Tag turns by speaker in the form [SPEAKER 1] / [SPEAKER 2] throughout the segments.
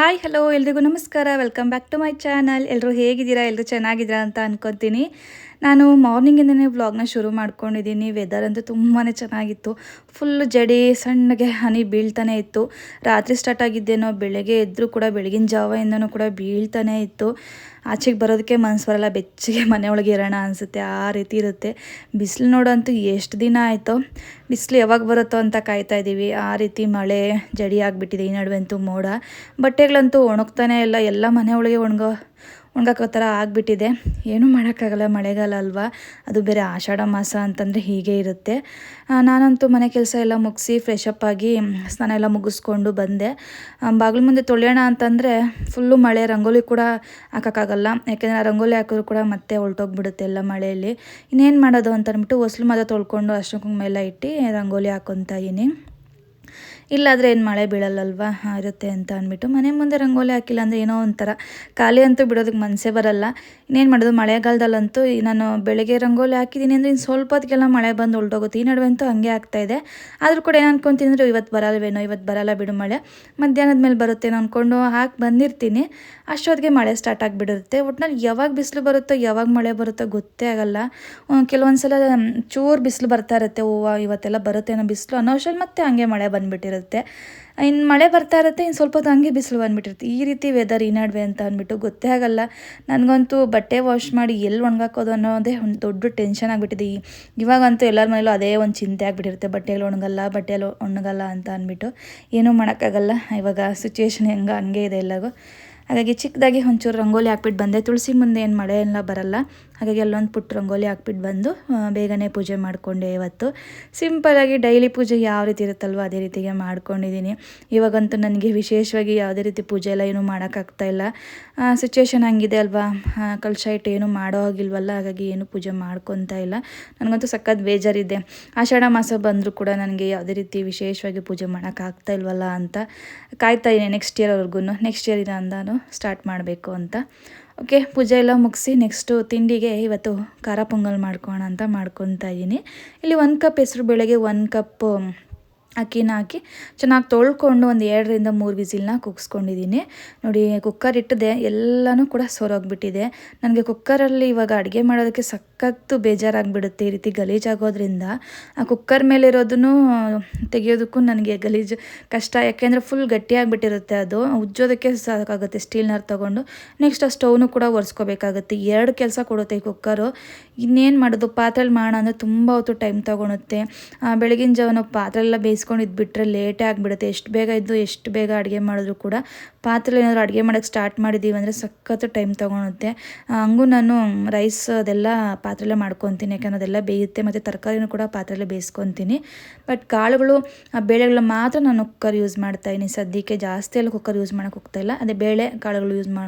[SPEAKER 1] Hi, hello, ಎಲ್ರಿಗೂ ನಮಸ್ಕಾರ. Welcome back to my channel ಎಲ್ಲರೂ ಹೇಗಿದ್ದೀರಾ? ಎಲ್ಲರೂ ಚೆನ್ನಾಗಿದ್ದೀರಾ ಅಂತ ಅನ್ಕೊತೀನಿ. ನಾನು ಮಾರ್ನಿಂಗಿಂದನೇ ವ್ಲಾಗ್ನ ಶುರು ಮಾಡ್ಕೊಂಡಿದ್ದೀನಿ. ವೆದರ್ ಅಂತೂ ತುಂಬಾ ಚೆನ್ನಾಗಿತ್ತು. ಫುಲ್ ಜಡಿ, ಸಣ್ಣಗೆ ಹನಿ ಬೀಳ್ತಾನೆ ಇತ್ತು. ರಾತ್ರಿ ಸ್ಟಾರ್ಟ್ ಆಗಿದ್ದೇನೋ, ಬೆಳಗ್ಗೆ ಎದ್ದರೂ ಕೂಡ, ಬೆಳಗಿನ ಜಾವದಿಂದನೂ ಕೂಡ ಬೀಳ್ತಾನೆ ಇತ್ತು. ಆಚೆಗೆ ಬರೋದಕ್ಕೆ ಮನಸ್ಸು ಬರಲ್ಲ, ಬೆಚ್ಚಗೆ ಮನೆಯೊಳಗೆ ಇರೋಣ ಅನಿಸುತ್ತೆ, ಆ ರೀತಿ ಇರುತ್ತೆ. ಬಿಸಿಲು ನೋಡೋಂತೂ ಎಷ್ಟು ದಿನ ಆಯಿತು. ಬಿಸಿಲು ಯಾವಾಗ ಬರುತ್ತೋ ಅಂತ ಕಾಯ್ತಾ ಇದ್ದೀವಿ. ಆ ರೀತಿ ಮಳೆ ಜಡಿ ಆಗಿಬಿಟ್ಟಿದೆ ಈ ನಡುವೆ ಅಂತೂ ಮೋಡ. ಬಟ್ಟೆಗಳಂತೂ ಒಣಗ್ತಾನೆ ಇಲ್ಲ, ಎಲ್ಲ ಮನೆಯೊಳಗೆ ಒಣಗೋ ಒಣಗಾಕೋ ಥರ ಆಗಿಬಿಟ್ಟಿದೆ. ಏನೂ ಮಾಡೋಕ್ಕಾಗಲ್ಲ, ಮಳೆಗಾಲ ಅಲ್ವಾ? ಅದು ಬೇರೆ ಆಷಾಢ ಮಾಸ ಅಂತಂದರೆ ಹೀಗೆ ಇರುತ್ತೆ. ನಾನಂತೂ ಮನೆ ಕೆಲಸ ಎಲ್ಲ ಮುಗಿಸಿ ಫ್ರೆಶ್ ಆಗಿ ಸ್ನಾನ ಎಲ್ಲ ಮುಗಿಸ್ಕೊಂಡು ಬಂದೆ. ಬಾಗಿಲು ಮುಂದೆ ತೊಳೆಯೋಣ ಅಂತಂದರೆ ಫುಲ್ಲು ಮಳೆ, ರಂಗೋಲಿ ಕೂಡ ಹಾಕೋಕ್ಕಾಗಲ್ಲ. ಯಾಕೆಂದರೆ ರಂಗೋಲಿ ಹಾಕಿದ್ರು ಕೂಡ ಮತ್ತೆ ಹೊಲ್ಟೋಗ್ಬಿಡುತ್ತೆ ಎಲ್ಲ ಮಳೆಯಲ್ಲಿ. ಇನ್ನೇನು ಮಾಡೋದು ಅಂತ ಅಂದ್ಬಿಟ್ಟು ಹೊಸ್ಲು ಮಾತ್ರ ತೊಳ್ಕೊಂಡು ಅಷ್ಟು ಕುಂಕುಮ ಎಲ್ಲ ಇಟ್ಟು ರಂಗೋಲಿ ಹಾಕೊತಾ ಇದೀನಿ ಇಲ್ಲಾದರೆ ಏನು ಮಳೆ ಬೀಳಲ್ಲಲ್ವಾ? ಇರುತ್ತೆ ಅಂತ ಅಂದ್ಬಿಟ್ಟು ಮನೆ ಮುಂದೆ ರಂಗೋಲಿ ಹಾಕಿಲ್ಲ ಅಂದರೆ ಏನೋ ಒಂಥರ. ಖಾಲಿ ಅಂತೂ ಬಿಡೋದಕ್ಕೆ ಮನಸ್ಸೇ ಬರಲ್ಲ. ಇನ್ನೇನು ಮಾಡೋದು? ಮಳೆಗಾಲದಲ್ಲಂತೂ ನಾನು ಬೆಳಗ್ಗೆ ರಂಗೋಲಿ ಹಾಕಿದ್ದೀನಿ ಅಂದರೆ ಇನ್ನು ಸ್ವಲ್ಪ ಹೊತ್ತಿಗೆಲ್ಲ ಮಳೆ ಬಂದು ಹೊಲ್ಟೋಗುತ್ತೆ ಈ ನಡುವೆ ಅಂತೂ ಹಂಗೆ ಇದೆ. ಆದರೂ ಕೂಡ ಏನು ಅನ್ಕೊತೀನಿ ಇವತ್ತು ಬರಲ್ವೇನೋ? ಇವತ್ತು ಬರಲ್ಲ ಬಿಡು ಮಳೆ. ಮಧ್ಯಾಹ್ನದ ಮೇಲೆ ಬರುತ್ತೇನೋ ಅಂದ್ಕೊಂಡು ಹಾಕಿ ಬಂದಿರ್ತೀನಿ. ಅಷ್ಟೊತ್ತಿಗೆ ಮಳೆ ಸ್ಟಾರ್ಟ್ ಆಗಿಬಿಡುತ್ತೆ. ಒಟ್ನಲ್ಲಿ ಯಾವಾಗ ಬಿಸಿಲು ಬರುತ್ತೋ, ಯಾವಾಗ ಮಳೆ ಬರುತ್ತೋ ಗೊತ್ತೇ ಆಗಲ್ಲ. ಕೆಲವೊಂದು ಸಲ ಚೂರು ಬಿಸಿಲು ಬರ್ತಾ ಇರುತ್ತೆ. ಹೂವು ಇವತ್ತೆಲ್ಲ ಬರುತ್ತೇನೋ ಬಿಸಿಲು ಅನ್ನೋ ಅಷ್ಟ್ರಲ್ಲಿ ಮತ್ತೆ ಹಂಗೆ ಮಳೆ ಬಂದುಬಿಟ್ಟಿರುತ್ತೆ. ಇನ್ನು ಮಳೆ ಬರ್ತಾ ಇರುತ್ತೆ ಇನ್ನು ಸ್ವಲ್ಪ ಹೊತ್ತು ಹಂಗೆ ಬಿಸಿಲು ಬಂದುಬಿಟ್ಟಿರುತ್ತೆ. ಈ ರೀತಿ ವೆದರ್ ಈ ನಡುವೆ ಅಂತ ಅಂದ್ಬಿಟ್ಟು ಗೊತ್ತೇ ಆಗಲ್ಲ. ನನಗಂತೂ ಬಟ್ಟೆ ವಾಶ್ ಮಾಡಿ ಎಲ್ಲಿ ಒಣಗಾಕೋದು ಅನ್ನೋದೇ ಒಂದು ದೊಡ್ಡ ಟೆನ್ಷನ್ ಆಗಿಬಿಟ್ಟಿದೆ. ಇವಾಗಂತೂ ಎಲ್ಲರ ಮನೇಲೂ ಅದೇ ಒಂದು ಚಿಂತೆ ಆಗಿಬಿಟ್ಟಿರುತ್ತೆ. ಬಟ್ಟೆಗಳು ಒಣಗಲ್ಲ ಬಟ್ಟೆಗಳು ಒಣಗಲ್ಲ ಅಂತ ಅಂದ್ಬಿಟ್ಟು ಏನೂ ಮಾಡೋಕ್ಕಾಗಲ್ಲ. ಇವಾಗ ಸಿಚುವೇಶನ್ ಹೆಂಗೆ, ಹಂಗೆ ಇದೆ ಎಲ್ಲರಿಗೂ ಹಾಗಾಗಿ ಚಿಕ್ಕದಾಗಿ ಒಂಚೂರು ರಂಗೋಲಿ ಹಾಕ್ಬಿಟ್ಟು ಬಂದೆ. ತುಳಸಿ ಮುಂದೆ ಏನು ಮಳೆ ಎಲ್ಲ ಬರಲ್ಲ. ಹಾಗಾಗಿ ಅಲ್ಲೊಂದು ಪುಟ್ಟ ರಂಗೋಲಿ ಹಾಕ್ಬಿಟ್ಟು ಬಂದು ಬೇಗನೆ ಪೂಜೆ ಮಾಡಿಕೊಂಡೆ ಇವತ್ತು. ಸಿಂಪಲಾಗಿ ಡೈಲಿ ಪೂಜೆ ಯಾವ ರೀತಿ ಇರುತ್ತಲ್ವ ಅದೇ ರೀತಿಗೆ ಮಾಡ್ಕೊಂಡಿದ್ದೀನಿ ಇವಾಗಂತೂ ನನಗೆ ವಿಶೇಷವಾಗಿ ಯಾವುದೇ ರೀತಿ ಪೂಜೆ ಎಲ್ಲ ಏನೂ ಮಾಡೋಕ್ಕಾಗ್ತಾಯಿಲ್ಲ ಸಿಚುವೇಶನ್ ಹಂಗಿದೆ ಅಲ್ವಾ? ಕಲಶ ಇಟ್ಟು ಏನೂ ಮಾಡೋ ಹಾಗಿಲ್ವಲ್ಲ? ಹಾಗಾಗಿ ಏನು ಪೂಜೆ ಮಾಡ್ಕೊತಾ ಇಲ್ಲ. ನನಗಂತೂ ಸಖತ್ ಬೇಜಾರಿದೆ. ಆಷಾಢ ಮಾಸ ಬಂದರೂ ಕೂಡ ನನಗೆ ಯಾವುದೇ ರೀತಿ ವಿಶೇಷವಾಗಿ ಪೂಜೆ ಮಾಡೋಕ್ಕಾಗ್ತಾ ಇಲ್ವಲ್ಲ ಅಂತ ಕಾಯ್ತಾ ಇದ್ದೀನಿ ನೆಕ್ಸ್ಟ್ ಇಯರ್ವರೆಗೂ ನೆಕ್ಸ್ಟ್ ಇಯರಿಂದ ನಾನು ಸ್ಟಾರ್ಟ್ ಮಾಡಬೇಕು ಅಂತ. ಓಕೆ, ಪೂಜೆ ಎಲ್ಲ ಮುಗಿಸಿ ನೆಕ್ಸ್ಟು ತಿಂಡಿಗೆ ಇವತ್ತು ಖಾರ ಪೊಂಗಲ್ ಮಾಡ್ಕೋಣ ಅಂತ ಮಾಡ್ಕೊತಾ ಇದ್ದೀನಿ ಇಲ್ಲಿ ಒಂದು ಕಪ್ ಹೆಸ್ರು ಬೆಳಗ್ಗೆ ಒಂದು ಕಪ್ ಅಕ್ಕಿನ ಹಾಕಿ ಚೆನ್ನಾಗಿ ತೊಳ್ಕೊಂಡು ಒಂದು ಎರಡರಿಂದ ಮೂರು ವಿಸಿಲ್ನ ಕುಗ್ಸ್ಕೊಂಡಿದ್ದೀನಿ. ನೋಡಿ ಕುಕ್ಕರ್ ಇಟ್ಟಿದೆ ಎಲ್ಲನೂ ಕೂಡ ಸೋರೋಗ್ಬಿಟ್ಟಿದೆ. ನನಗೆ ಕುಕ್ಕರಲ್ಲಿ ಇವಾಗ ಅಡುಗೆ ಮಾಡೋದಕ್ಕೆ ಸಖತ್ತು ಬೇಜಾರಾಗಿಬಿಡುತ್ತೆ ಈ ರೀತಿ ಗಲೀಜಾಗೋದ್ರಿಂದ ಆ ಕುಕ್ಕರ್ ಮೇಲಿರೋದನ್ನು ತೆಗಿಯೋದಕ್ಕೂ ನನಗೆ ಗಲೀಜು ಕಷ್ಟ, ಯಾಕೆಂದರೆ ಫುಲ್ ಗಟ್ಟಿಯಾಗಿಬಿಟ್ಟಿರುತ್ತೆ ಅದು. ಉಜ್ಜೋದಕ್ಕೆ ಸಾಕಾಗುತ್ತೆ ಸ್ಟೀಲ್ನರ್ ತೊಗೊಂಡು. ನೆಕ್ಸ್ಟ್ ಆ ಸ್ಟೌನು ಕೂಡ ಒರೆಸ್ಕೋಬೇಕಾಗುತ್ತೆ. ಎರಡು ಕೆಲಸ ಕೊಡುತ್ತೆ ಈ ಕುಕ್ಕರು ಇನ್ನೇನು ಮಾಡೋದು? ಪಾತ್ರೆಲಿ ಮಾಡೋಣ ಅಂದರೆ ತುಂಬ ಹೊತ್ತು ಟೈಮ್ ತೊಗೊಳುತ್ತೆ. ಬೆಳಗಿನ ಜಾವ ನಾವು ಎಲ್ಲ ಬೇಯಿಸ್ಕೊಂಡು ಇದ್ಬಿಟ್ರೆ ಲೇಟೇ ಆಗಿಬಿಡುತ್ತೆ. ಎಷ್ಟು ಬೇಗ ಇದ್ದು ಎಷ್ಟು ಬೇಗ ಅಡುಗೆ ಮಾಡಿದ್ರು ಕೂಡ ಪಾತ್ರೆ ಏನಾದರೂ ಅಡುಗೆ ಮಾಡೋಕ್ಕೆ ಸ್ಟಾರ್ಟ್ ಮಾಡಿದ್ದೀವಿ ಅಂದರೆ ಸಖತ್ತು ಟೈಮ್ ತೊಗೊಳುತ್ತೆ. ಹಂಗೂ ನಾನು ರೈಸ್ ಅದೆಲ್ಲ ಪಾತ್ರೆಲ್ಲೇ ಮಾಡ್ಕೊತೀನಿ. ಯಾಕಂದ್ರೆ ಅದೆಲ್ಲ ಬೇಯುತ್ತೆ. ಮತ್ತು ತರಕಾರಿನೂ ಕೂಡ ಪಾತ್ರೆಲ್ಲ ಬೇಯಿಸ್ಕೊತೀನಿ. ಬಟ್ ಕಾಳುಗಳು, ಆ ಬೇಳೆಗಳು ಮಾತ್ರ ನಾನು ಕುಕ್ಕರ್ ಯೂಸ್ ಮಾಡ್ತಾಯಿದ್ದೀನಿ ಸದ್ಯಕ್ಕೆ ಜಾಸ್ತಿ ಎಲ್ಲ ಕುಕ್ಕರ್ ಯೂಸ್ ಮಾಡೋಕ್ಕೆ ಹೋಗ್ತಾಯಿಲ್ಲ ಅದೇ ಬೇಳೆ, ಕಾಳುಗಳು ಯೂಸ್ ಮಾ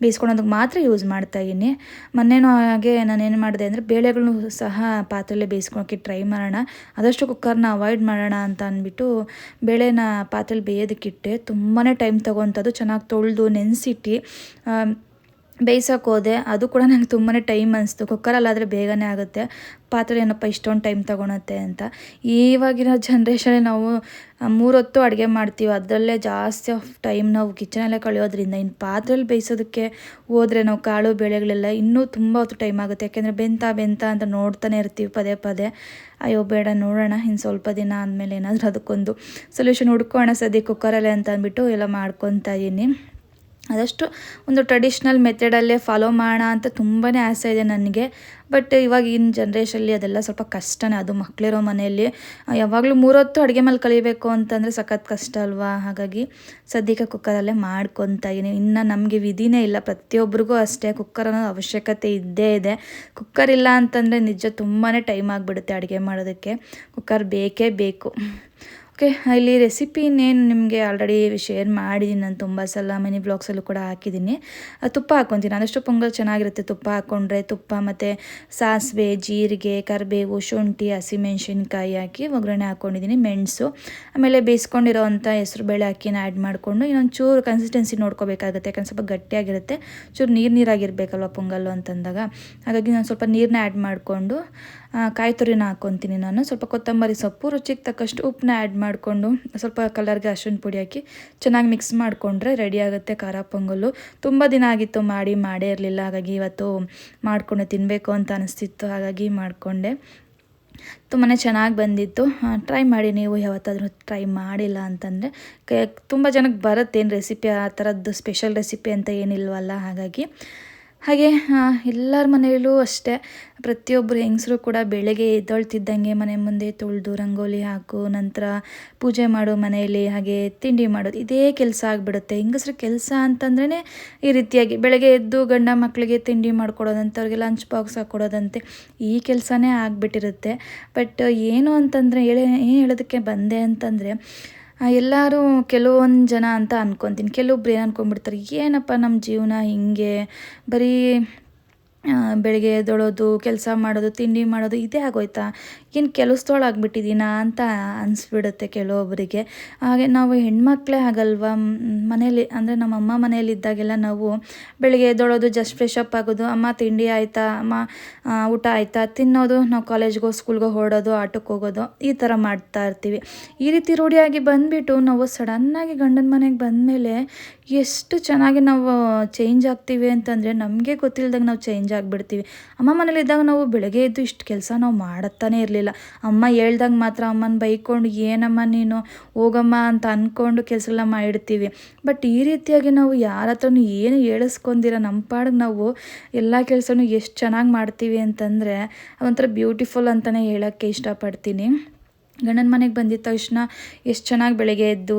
[SPEAKER 1] ಬೇಯಿಸ್ಕೊಳೋದಕ್ಕೆ ಮಾತ್ರ ಯೂಸ್ ಮಾಡ್ತಾ ಇದ್ದೀನಿ. ಮೊನ್ನೆನೂ ಹಾಗೆ ನಾನು ಏನು ಮಾಡಿದೆ ಅಂದರೆ ಬೇಳೆಗಳನ್ನು ಸಹ ಪಾತ್ರೆಯಲ್ಲೇ ಬೇಯಿಸ್ಕೊಳಕ್ಕೆ ಟ್ರೈ ಮಾಡೋಣ. ಆದಷ್ಟು ಕುಕ್ಕರ್ನ ಅವಾಯ್ಡ್ ಮಾಡೋಣ ಅಂತ ಅಂದ್ಬಿಟ್ಟು ಬೇಳೆನ ಪಾತ್ರೆಲಿ ಬೇಯೋದಕ್ಕಿಟ್ಟೆ ತುಂಬಾ ಟೈಮ್ ತೊಗೊತದ್ದು ಚೆನ್ನಾಗಿ ತೊಳೆದು ನೆನೆಸಿಟ್ಟು ಬೇಯಿಸೋಕೆ ಹೋದೆ ಅದು ಕೂಡ ನಂಗೆ ತುಂಬಾ ಟೈಮ್ ಅನಿಸ್ತು. ಕುಕ್ಕರಲ್ಲಾದರೆ ಬೇಗನೆ ಆಗುತ್ತೆ. ಪಾತ್ರೆ ಏನಪ್ಪ ಇಷ್ಟೊಂದು ಟೈಮ್ ತೊಗೊಳತ್ತೆ ಅಂತ. ಇವಾಗಿನ ಜನ್ರೇಷನಲ್ಲಿ ನಾವು ಮೂರೊತ್ತು ಅಡುಗೆ ಮಾಡ್ತೀವಿ. ಅದರಲ್ಲೇ ಜಾಸ್ತಿ ಆಫ್ ಟೈಮ್ ನಾವು ಕಿಚನಲ್ಲೇ ಕಳೆಯೋದ್ರಿಂದ ಇನ್ನು ಪಾತ್ರೆಯಲ್ಲಿ ಬೇಯಿಸೋದಕ್ಕೆ ಹೋದರೆ ನಾವು ಕಾಳು, ಬೇಳೆಗಳೆಲ್ಲ ಇನ್ನೂ ತುಂಬ ಹೊತ್ತು ಟೈಮ್ ಆಗುತ್ತೆ. ಯಾಕೆಂದರೆ ಬೆಂತ ಬೆಂತ ಅಂತ ನೋಡ್ತಾನೆ ಇರ್ತೀವಿ ಪದೇ ಪದೇ. ಅಯ್ಯೋ, ಬೇಡ, ನೋಡೋಣ. ಇನ್ನು ಸ್ವಲ್ಪ ದಿನ ಆದಮೇಲೆ ಏನಾದರೂ ಅದಕ್ಕೊಂದು ಸೊಲ್ಯೂಷನ್ ಹುಡ್ಕೋಣ ಸದ್ಯ ಕುಕ್ಕರಲ್ಲೇ ಅಂತ ಅಂದ್ಬಿಟ್ಟು ಎಲ್ಲ ಮಾಡ್ಕೊತಾ ಇದ್ದೀನಿ ಆದಷ್ಟು ಒಂದು ಟ್ರೆಡಿಷ್ನಲ್ ಮೆಥಡಲ್ಲೇ ಫಾಲೋ ಮಾಡೋಣ ಅಂತ ತುಂಬಾ ಆಸೆ ಇದೆ ನನಗೆ. ಬಟ್ ಇವಾಗಿನ ಜನ್ರೇಷನಲ್ಲಿ ಅದೆಲ್ಲ ಸ್ವಲ್ಪ ಕಷ್ಟನೇ. ಅದು ಮಕ್ಕಳಿರೋ ಮನೆಯಲ್ಲಿ ಯಾವಾಗಲೂ ಮೂರೊತ್ತು ಅಡುಗೆ ಮೇಲೆ ಕಲಿಬೇಕು ಅಂತಂದರೆ ಸಖತ್ ಕಷ್ಟ ಅಲ್ವಾ? ಹಾಗಾಗಿ ಸದ್ಯಕ್ಕೆ ಕುಕ್ಕರಲ್ಲೇ ಮಾಡ್ಕೊತಾ ಇದ್ದೀನಿ ಇನ್ನು ನಮಗೆ ವಿಧಿನೇ ಇಲ್ಲ. ಪ್ರತಿಯೊಬ್ಬರಿಗೂ ಅಷ್ಟೇ ಕುಕ್ಕರ್ ಅನ್ನೋ ಅವಶ್ಯಕತೆ ಇದ್ದೇ ಇದೆ. ಕುಕ್ಕರ್ ಇಲ್ಲ ಅಂತಂದರೆ ನಿಜ ತುಂಬಾ ಟೈಮ್ ಆಗಿಬಿಡುತ್ತೆ ಅಡುಗೆ ಮಾಡೋದಕ್ಕೆ. ಕುಕ್ಕರ್ ಬೇಕೇ ಬೇಕು. ಓಕೆ, ಇಲ್ಲಿ ರೆಸಿಪಿ ಇನ್ನೇನು ನಿಮಗೆ ಆಲ್ರೆಡಿ ಶೇರ್ ಮಾಡಿದ್ದೀನಿ ನಾನು ತುಂಬ ಸಲ ಮಿನಿ ಬ್ಲಾಗ್ಸಲ್ಲೂ ಕೂಡ ಹಾಕಿದ್ದೀನಿ ತುಪ್ಪ ಹಾಕ್ಕೊತೀನಿ ಆದಷ್ಟು ಪೊಂಗಲ್ ಚೆನ್ನಾಗಿರುತ್ತೆ. ತುಪ್ಪ ಹಾಕ್ಕೊಂಡ್ರೆ ತುಪ್ಪ ಮತ್ತು ಸಾಸಿವೆ, ಜೀರಿಗೆ, ಕರಿಬೇವು, ಶುಂಠಿ, ಹಸಿಮೆಣ್ಸಿನ್ಕಾಯಿ ಹಾಕಿ ಒಗ್ಗರಣೆ ಹಾಕ್ಕೊಂಡಿದ್ದೀನಿ ಮೆಣಸು. ಆಮೇಲೆ ಬೇಯಿಸ್ಕೊಂಡಿರೋವಂಥ ಹೆಸ್ರುಬೇಳೆ ಅಕ್ಕಿನ ಆ್ಯಡ್ ಮಾಡಿಕೊಂಡು ಇನ್ನೊಂದು ಚೂರು ಕನ್ಸಿಸ್ಟೆನ್ಸಿ ನೋಡ್ಕೋಬೇಕಾಗುತ್ತೆ. ಯಾಕಂದ್ರೆ ಸ್ವಲ್ಪ ಗಟ್ಟಿಯಾಗಿರುತ್ತೆ. ಚೂರು ನೀರು ನೀರಾಗಿರಬೇಕಲ್ವ ಪೊಂಗಲ್ಲು ಅಂತಂದಾಗ. ಹಾಗಾಗಿ ನಾನು ಸ್ವಲ್ಪ ನೀರನ್ನ ಆ್ಯಡ್ ಮಾಡಿಕೊಂಡು ಕಾಯಿ ತುರಿನ ಹಾಕ್ಕೊತೀನಿ ನಾನು. ಸ್ವಲ್ಪ ಕೊತ್ತಂಬರಿ ಸೊಪ್ಪು, ರುಚಿಗೆ ತಕ್ಕಷ್ಟು ಉಪ್ಪನ್ನ ಆ್ಯಡ್ ಮಾಡಿಕೊಂಡು ಸ್ವಲ್ಪ ಕಲರ್ಗೆ ಅರ್ಶಿನ ಪುಡಿ ಹಾಕಿ ಚೆನ್ನಾಗಿ ಮಿಕ್ಸ್ ಮಾಡಿಕೊಂಡ್ರೆ ರೆಡಿ ಆಗುತ್ತೆ ಖಾರ ಪೊಂಗಲ್ಲು. ತುಂಬ ದಿನ ಆಗಿತ್ತು ಮಾಡಿ ಮಾಡೇ ಇರಲಿಲ್ಲ, ಹಾಗಾಗಿ ಇವತ್ತು ಮಾಡಿಕೊಂಡು ತಿನ್ನಬೇಕು ಅಂತ ಅನಿಸ್ತಿತ್ತು, ಹಾಗಾಗಿ ಮಾಡಿಕೊಂಡೆ. ತುಂಬಾ ಚೆನ್ನಾಗಿ ಬಂದಿತ್ತು. ಟ್ರೈ ಮಾಡಿ ನೀವು ಯಾವತ್ತಾದರೂ ಟ್ರೈ ಮಾಡಿಲ್ಲ ಅಂತಂದರೆ ತುಂಬ ಜನಕ್ಕೆ ಬರುತ್ತೇನು ರೆಸಿಪಿ ಆ ಥರದ್ದು ಸ್ಪೆಷಲ್ ರೆಸಿಪಿ ಅಂತ ಏನಿಲ್ವಲ್ಲ, ಹಾಗಾಗಿ. ಹಾಗೆ ಎಲ್ಲರ ಮನೆಯಲ್ಲೂ ಅಷ್ಟೇ. ಪ್ರತಿಯೊಬ್ಬರು ಹೆಂಗಸರು ಕೂಡ ಬೆಳಗ್ಗೆ ಎದ್ದೊಳ್ತಿದ್ದಂಗೆ ಮನೆ ಮುಂದೆ ತೊಳೆದು ರಂಗೋಲಿ ಹಾಕು, ನಂತರ ಪೂಜೆ ಮಾಡು ಮನೆಯಲ್ಲಿ ಹಾಗೆ ತಿಂಡಿ ಮಾಡೋದು, ಇದೇ ಕೆಲಸ ಆಗಿಬಿಡುತ್ತೆ. ಹೆಂಗಸ್ರ ಕೆಲಸ ಅಂತಂದ್ರೇ ಈ ರೀತಿಯಾಗಿ ಬೆಳಗ್ಗೆ ಎದ್ದು ಗಂಡ ಮಕ್ಕಳಿಗೆ ತಿಂಡಿ ಮಾಡ್ಕೊಡೋದಂತೆ, ಅವ್ರಿಗೆ ಲಂಚ್ ಬಾಕ್ಸ್ ಹಾಕ್ಕೊಡೋದಂತೆ ಈ ಕೆಲಸನೇ ಆಗಿಬಿಟ್ಟಿರುತ್ತೆ. ಬಟ್ ಏನು ಅಂತಂದರೆ, ಹೇಳಿ, ಏನು ಹೇಳೋದಕ್ಕೆ ಬಂದೆ ಅಂತಂದರೆ ಎಲ್ಲರೂ ಕೆಲವೊಂದು ಜನ ಅಂತ ಅಂದ್ಕೊತೀನಿ ಕೆಲವೊಬ್ರು ಏನು ಅನ್ಕೊಂಡ್ಬಿಡ್ತಾರೆ ಏನಪ್ಪ ನಮ್ಮ ಜೀವನ ಹೀಗೆ? ಬರೀ ಬೆಳಗ್ಗೆ ಎದ್ದೊಳೋದು, ಕೆಲಸ ಮಾಡೋದು, ತಿಂಡಿ ಮಾಡೋದು, ಇದೇ ಆಗೋಯ್ತಾ? ಏನು ಕೆಲಸದೊಳಾಗ್ಬಿಟ್ಟಿದ್ದೀನಾ ಅಂತ ಅನಿಸ್ಬಿಡುತ್ತೆ ಕೆಲವೊಬ್ಬರಿಗೆ ಹಾಗೆ ನಾವು ಹೆಣ್ಮಕ್ಳೇ ಆಗಲ್ವಾ? ಮನೇಲಿ, ಅಂದರೆ ನಮ್ಮ ಅಮ್ಮ ಮನೇಲಿದ್ದಾಗೆಲ್ಲ ನಾವು ಬೆಳಗ್ಗೆ ಎದ್ದೊಳೋದು, ಜಸ್ಟ್ ಫ್ರೆಶ್ ಅಪ್ ಆಗೋದು, ಅಮ್ಮ, ತಿಂಡಿ ಆಯಿತಾ? ಅಮ್ಮ ಊಟ ಆಯಿತಾ? ತಿನ್ನೋದು, ನಾವು ಕಾಲೇಜ್ಗೋ ಸ್ಕೂಲ್ಗೋ ಹೊರಡೋದು ಆಟಕ್ಕೆ ಹೋಗೋದು, ಈ ಥರ ಮಾಡ್ತಾ ಇರ್ತೀವಿ. ಈ ರೀತಿ ರೂಢಿಯಾಗಿ ಬಂದುಬಿಟ್ಟು ನಾವು ಸಡನ್ನಾಗಿ ಗಂಡನ ಮನೆಗೆ ಬಂದಮೇಲೆ ಎಷ್ಟು ಚೆನ್ನಾಗಿ ನಾವು ಚೇಂಜ್ ಆಗ್ತೀವಿ ಅಂತಂದರೆ ನಮಗೆ ಗೊತ್ತಿಲ್ಲದಾಗ ನಾವು ಚೇಂಜ್ ಆಗಿಬಿಡ್ತೀವಿ. ಅಮ್ಮ ಮನೇಲಿದ್ದಾಗ ನಾವು ಬೆಳಗ್ಗೆ ಎದ್ದು ಇಷ್ಟು ಕೆಲಸ ನಾವು ಮಾಡುತ್ತಾನೆ ಇರಲಿಲ್ಲ. ಅಮ್ಮ ಹೇಳ್ದಂಗೆ ಮಾತ್ರ ಅಮ್ಮನ ಬೈಕೊಂಡು, ಏನಮ್ಮ ನೀನು? ಹೋಗಮ್ಮ ಅಂತ ಅಂದ್ಕೊಂಡು ಕೆಲಸಗಳ ಮಾಡಿಡ್ತೀವಿ ಬಟ್ ಈ ರೀತಿಯಾಗಿ ನಾವು ಯಾರ ಹತ್ರನೂ ಏನು ಹೇಳಿಸ್ಕೊಂಡಿರ ನಮ್ಮ ಪಾಡಿಗೆ ನಾವು ಎಲ್ಲ ಕೆಲಸನೂ ಎಷ್ಟು ಚೆನ್ನಾಗಿ ಮಾಡ್ತೀವಿ ಅಂತಂದರೆ ಒಂಥರ ಬ್ಯೂಟಿಫುಲ್ ಅಂತಲೇ ಹೇಳೋಕ್ಕೆ ಇಷ್ಟಪಡ್ತೀನಿ. ಗಂಡನ ಮನೆಗೆ ಬಂದಿದ್ದ ತಕ್ಷಣ ಎಷ್ಟು ಚೆನ್ನಾಗಿ ಬೆಳಗ್ಗೆ ಎದ್ದು,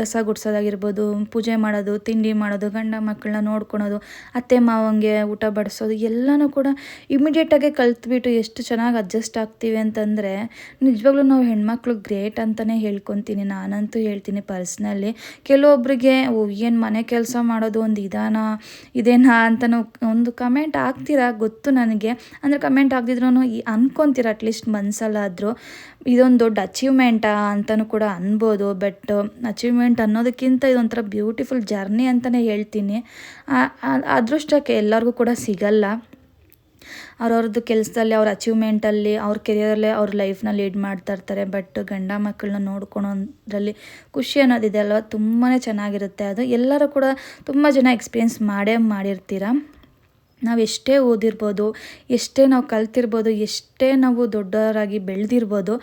[SPEAKER 1] ಗಸ ಗುಡ್ಸೋದಾಗಿರ್ಬೋದು, ಪೂಜೆ ಮಾಡೋದು, ತಿಂಡಿ ಮಾಡೋದು, ಗಂಡ ಮಕ್ಕಳನ್ನ ನೋಡ್ಕೊಳೋದು, ಅತ್ತೆ ಮಾವಂಗೆ ಊಟ ಬಡಿಸೋದು, ಎಲ್ಲನೂ ಕೂಡ ಇಮಿಡಿಯೇಟಾಗೆ ಕಲ್ತ್ಬಿಟ್ಟು ಎಷ್ಟು ಚೆನ್ನಾಗಿ ಅಡ್ಜಸ್ಟ್ ಆಗ್ತೀವಿ ಅಂತಂದರೆ ನಿಜವಾಗ್ಲೂ ನಾವು ಹೆಣ್ಮಕ್ಳು ಗ್ರೇಟ್ ಅಂತಲೇ ಹೇಳ್ಕೊತೀನಿ, ನಾನಂತೂ ಹೇಳ್ತೀನಿ ಪರ್ಸ್ನಲ್ಲಿ ಕೆಲವೊಬ್ಬರಿಗೆ ಓ, ಏನು ಮನೆ ಕೆಲಸ ಮಾಡೋದು ಒಂದು ವಿಧಾನ ಇದೇನಾ ಅಂತಲೂ ಒಂದು ಕಮೆಂಟ್ ಆಗ್ತೀರಾ ಗೊತ್ತು ನನಗೆ. ಅಂದರೆ ಕಮೆಂಟ್ ಆಗ್ದಿದ್ರೂ ಅನ್ಕೊತೀರ ಅಟ್ಲೀಸ್ಟ್ ಮನಸ್ಸಲ್ಲಾದರೂ ಇದೊಂದು ದೊಡ್ಡ ಅಚೀವ್ಮೆಂಟಾ ಅಂತಲೂ ಕೂಡ ಅನ್ಬೋದು. ಬಟ್ ಅಚೀವ್ಮೆಂಟ್ ಅನ್ನೋದಕ್ಕಿಂತ ಇದೊಂಥರ ಬ್ಯೂಟಿಫುಲ್ ಜರ್ನಿ ಅಂತಲೇ ಹೇಳ್ತೀನಿ. ಅದೃಷ್ಟಕ್ಕೆ ಎಲ್ಲರಿಗೂ ಕೂಡ ಸಿಗಲ್ಲ. ಅವ್ರವ್ರದ್ದು ಕೆಲಸದಲ್ಲಿ, ಅವ್ರ ಅಚೀವ್ಮೆಂಟಲ್ಲಿ ಅವ್ರ ಕೆರಿಯರಲ್ಲೇ ಅವ್ರ ಲೈಫ್ನ ಲೀಡ್ ಮಾಡ್ತಾ ಇರ್ತಾರೆ. ಬಟ್ ಗಂಡ ಮಕ್ಕಳನ್ನ ನೋಡ್ಕೊಳೋದ್ರಲ್ಲಿ ಖುಷಿ ಅನ್ನೋದಿದೆ ಅಲ್ವ? ತುಂಬಾ ಚೆನ್ನಾಗಿರುತ್ತೆ ಅದು. ಎಲ್ಲರೂ ಕೂಡ ತುಂಬ ಜನ ಎಕ್ಸ್ಪೀರಿಯೆನ್ಸ್ ಮಾಡೇ ಮಾಡಿರ್ತೀರ? ನಾವು ಎಷ್ಟೇ ಓದಿರ್ಬೋದು, ಎಷ್ಟೇ ನಾವು ಕಲ್ತಿರ್ಬೋದು, ಎಷ್ಟೇ ನಾವು ದೊಡ್ಡವರಾಗಿ ಬೆಳೆದಿರ್ಬೋದು,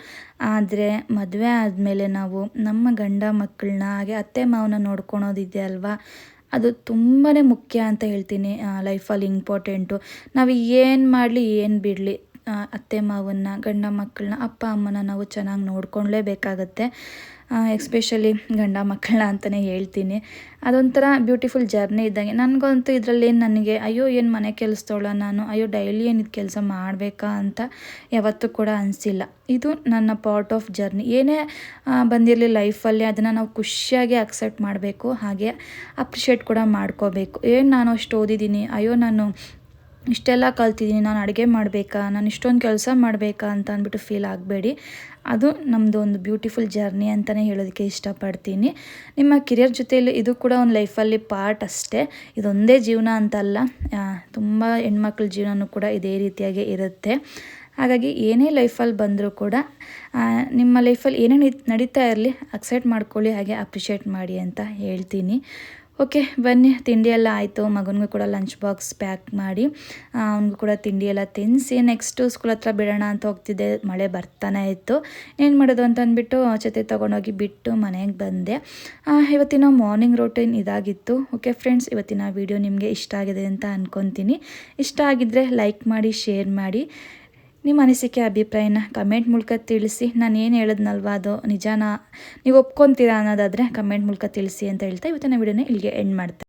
[SPEAKER 1] ಆದರೆ ಮದುವೆ ಆದಮೇಲೆ ನಾವು ನಮ್ಮ ಗಂಡ ಮಕ್ಕಳನ್ನ ಹಾಗೆ ಅತ್ತೆ ಮಾವನ ನೋಡ್ಕೊಳೋದಿದೆ ಅಲ್ವಾ? ಅದು ತುಂಬಾ ಮುಖ್ಯ ಅಂತ ಹೇಳ್ತೀನಿ ಲೈಫಲ್ಲಿ ಇಂಪಾರ್ಟೆಂಟು. ನಾವು ಏನು ಮಾಡಲಿ, ಏನು ಬಿಡಲಿ ಅತ್ತೆ ಮಾವನ್ನ, ಗಂಡ ಮಕ್ಕಳನ್ನ ಅಪ್ಪ ಅಮ್ಮನ ನಾವು ಚೆನ್ನಾಗಿ ನೋಡ್ಕೊಳ್ಳೇಬೇಕಾಗತ್ತೆ ಎಕ್ಸ್ಪೆಷಲಿ ಗಂಡ ಮಕ್ಕಳನ್ನ ಅಂತಲೇ ಹೇಳ್ತೀನಿ. ಅದೊಂಥರ ಬ್ಯೂಟಿಫುಲ್ ಜರ್ನಿ ಇದ್ದಂಗೆ. ನನಗಂತೂ ಇದರಲ್ಲಿ ನನಗೆ, ಅಯ್ಯೋ, ಏನು ಮನೆ ಕೆಲಸದವಳ ನಾನು? ಅಯ್ಯೋ ಡೈಲಿ ಏನು ಇದು ಕೆಲಸ ಮಾಡಬೇಕಾ? ಅಂತ ಯಾವತ್ತೂ ಕೂಡ ಅನಿಸಿಲ್ಲ. ಇದು ನನ್ನ ಪಾರ್ಟ್ ಆಫ್ ಜರ್ನಿ ಏನೇ ಬಂದಿರಲಿ ಲೈಫಲ್ಲಿ ಅದನ್ನು ನಾವು ಖುಷಿಯಾಗಿ ಅಕ್ಸೆಪ್ಟ್ ಮಾಡಬೇಕು, ಹಾಗೆ ಅಪ್ರಿಷಿಯೇಟ್ ಕೂಡ ಮಾಡ್ಕೋಬೇಕು. ಏನು ನಾನು ಅಷ್ಟು ಓದಿದ್ದೀನಿ? ಅಯ್ಯೋ, ನಾನು ಇಷ್ಟೆಲ್ಲ ಕಲ್ತಿದ್ದೀನಿ, ನಾನು ಅಡುಗೆ ಮಾಡಬೇಕಾ, ನಾನು ಇಷ್ಟೊಂದು ಕೆಲಸ ಮಾಡಬೇಕಾ ಅಂತ ಅಂದ್ಬಿಟ್ಟು ಫೀಲ್ ಆಗಬೇಡಿ. ಅದು ನಮ್ಮದು ಒಂದು ಬ್ಯೂಟಿಫುಲ್ ಜರ್ನಿ ಅಂತಲೇ ಹೇಳೋದಕ್ಕೆ ಇಷ್ಟಪಡ್ತೀನಿ. ನಿಮ್ಮ ಕಿರಿಯರ್ ಜೊತೆಯಲ್ಲಿ ಇದು ಕೂಡ ಒಂದು ಲೈಫಲ್ಲಿ ಪಾರ್ಟ್ ಅಷ್ಟೇ. ಇದೊಂದೇ ಜೀವನ ಅಂತಲ್ಲ ತುಂಬ ಹೆಣ್ಮಕ್ಳ ಜೀವನವೂ ಕೂಡ ಇದೇ ರೀತಿಯಾಗಿ ಇರುತ್ತೆ. ಹಾಗಾಗಿ ಏನೇ ಲೈಫಲ್ಲಿ ಬಂದರೂ ಕೂಡ ನಿಮ್ಮ ಲೈಫಲ್ಲಿ ಏನೇನು ನಡೀತಾ ಇರಲಿ ಅಕ್ಸೆಪ್ಟ್ ಮಾಡ್ಕೊಳ್ಳಿ, ಹಾಗೆ ಅಪ್ರಿಷಿಯೇಟ್ ಮಾಡಿ ಅಂತ ಹೇಳ್ತೀನಿ. ಓಕೆ, ಬನ್ನಿ, ತಿಂಡಿ ಎಲ್ಲ ಆಯಿತು. ಮಗನಿಗೂ ಕೂಡ ಲಂಚ್ ಬಾಕ್ಸ್ ಪ್ಯಾಕ್ ಮಾಡಿ ಅವನಿಗೂ ಕೂಡ ತಿಂಡಿ ಎಲ್ಲ ತಿನ್ನಿಸಿ ನೆಕ್ಸ್ಟು ಸ್ಕೂಲ್ ಹತ್ರ ಬಿಡೋಣ ಅಂತ ಹೋಗ್ತಿದ್ದೆ. ಮಳೆ ಬರ್ತಾನೆ ಇತ್ತು. ಏನು ಮಾಡೋದು ಅಂತ ಅಂದ್ಬಿಟ್ಟು ಜೊತೆ ತೊಗೊಂಡೋಗಿ ಬಿಟ್ಟು ಮನೆಗೆ ಬಂದೆ. ಇವತ್ತಿನ ಮಾರ್ನಿಂಗ್ ರೂಟೀನ್ ಇದಾಗಿತ್ತು. ಓಕೆ ಫ್ರೆಂಡ್ಸ್ ಇವತ್ತಿನ ವಿಡಿಯೋ ನಿಮಗೆ ಇಷ್ಟ ಆಗಿದೆ ಅಂತ ಅಂದ್ಕೊತೀನಿ ಇಷ್ಟ ಆಗಿದ್ದರೆ ಲೈಕ್ ಮಾಡಿ ಶೇರ್ ಮಾಡಿ. ನಿಮ್ಮ ಅನಿಸಿಕೆ, ಅಭಿಪ್ರಾಯನ ಕಮೆಂಟ್ ಮೂಲಕ ತಿಳಿಸಿ. ನಾನು ಏನು ಹೇಳಿದ್ನಲ್ವ ಅದು? ನಿಜಾನ? ನೀವು ಒಪ್ಕೊತೀರಾ ಅನ್ನೋದಾದರೆ ಕಮೆಂಟ್ ಮೂಲಕ ತಿಳಿಸಿ ಅಂತ ಹೇಳ್ತಾ ಇವತ್ತಿನ ವಿಡಿಯೋನ ಇಲ್ಲಿಗೆ ಎಂಡ್ ಮಾಡ್ತೀನಿ